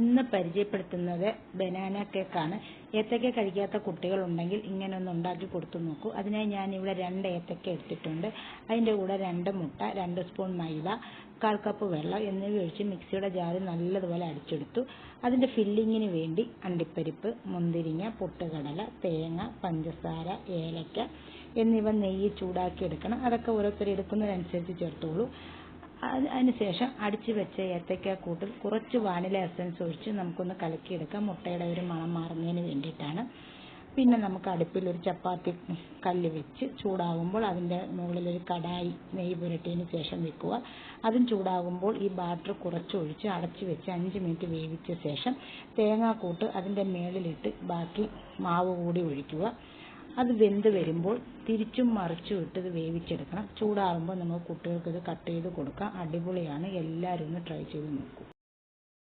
ഇന്ന് പരിചയപ്പെടുത്തുന്നത് ബനാന കേക്കാണ്. ഏത്തക്ക കഴിക്കാത്ത കുട്ടികൾ ഉണ്ടെങ്കിൽ ഇങ്ങനെ ഒന്ന് ഉണ്ടാക്കി കൊടുത്തു നോക്കൂ. അതിനായി ഞാൻ ഇവിടെ രണ്ട് ഏത്തക്ക എടുത്തിട്ടുണ്ട്. അതിന്റെ കൂടെ രണ്ട് മുട്ട രണ്ട് സ്പൂൺ മൈദ കാൽ കപ്പ് വെള്ളം എന്നിവ ഒഴിച്ച് മിക്സിയുടെ ജാറിൽ നല്ലതുപോലെ അടിച്ചെടുത്തു. അതിന്റെ ഫില്ലിങ്ങിന് വേണ്ടി അണ്ടിപ്പരിപ്പ് മുന്തിരിങ്ങ പൊട്ടുകടല തേങ്ങ പഞ്ചസാര ഏലക്ക എന്നിവ നെയ്യ് ചൂടാക്കി എടുക്കണം. അതൊക്കെ ഓരോരുത്തർ എടുക്കുന്നതിനനുസരിച്ച് ചേർത്തോളൂ. അതിനുശേഷം അടിച്ചു വെച്ച ഏത്തയ്ക്കാക്കൂട്ടിൽ കുറച്ച് വാനില എസൻസ് ഒഴിച്ച് നമുക്കൊന്ന് കലക്കിയെടുക്കാം. മുട്ടയുടെ ഒരു മണം മാറുന്നതിന് വേണ്ടിയിട്ടാണ്. പിന്നെ നമുക്ക് അടുപ്പിൽ ഒരു ചപ്പാത്തി കല്ല് വെച്ച് ചൂടാകുമ്പോൾ അതിന്റെ മുകളിൽ ഒരു കടായി നെയ്യ് പുരട്ടിയതിന് ശേഷം വെക്കുക. അതും ചൂടാകുമ്പോൾ ഈ ബാറ്റർ കുറച്ച് ഒഴിച്ച് അടച്ചു വെച്ച് അഞ്ച് മിനിറ്റ് വേവിച്ച ശേഷം തേങ്ങാക്കൂട്ട് അതിന്റെ മേളിലിട്ട് ബാക്കി മാവ് കൂടി ഒഴിക്കുക. അത് വെന്ത് വരുമ്പോൾ തിരിച്ചും മറിച്ചും ഇട്ട് ഇത് വേവിച്ചെടുക്കണം. ചൂടാകുമ്പോൾ നമ്മൾ കുട്ടികൾക്ക് ഇത് കട്ട് ചെയ്ത് കൊടുക്കാം അടിപൊളിയാണ്. എല്ലാവരും ഒന്ന് ട്രൈ ചെയ്ത് നോക്കൂ.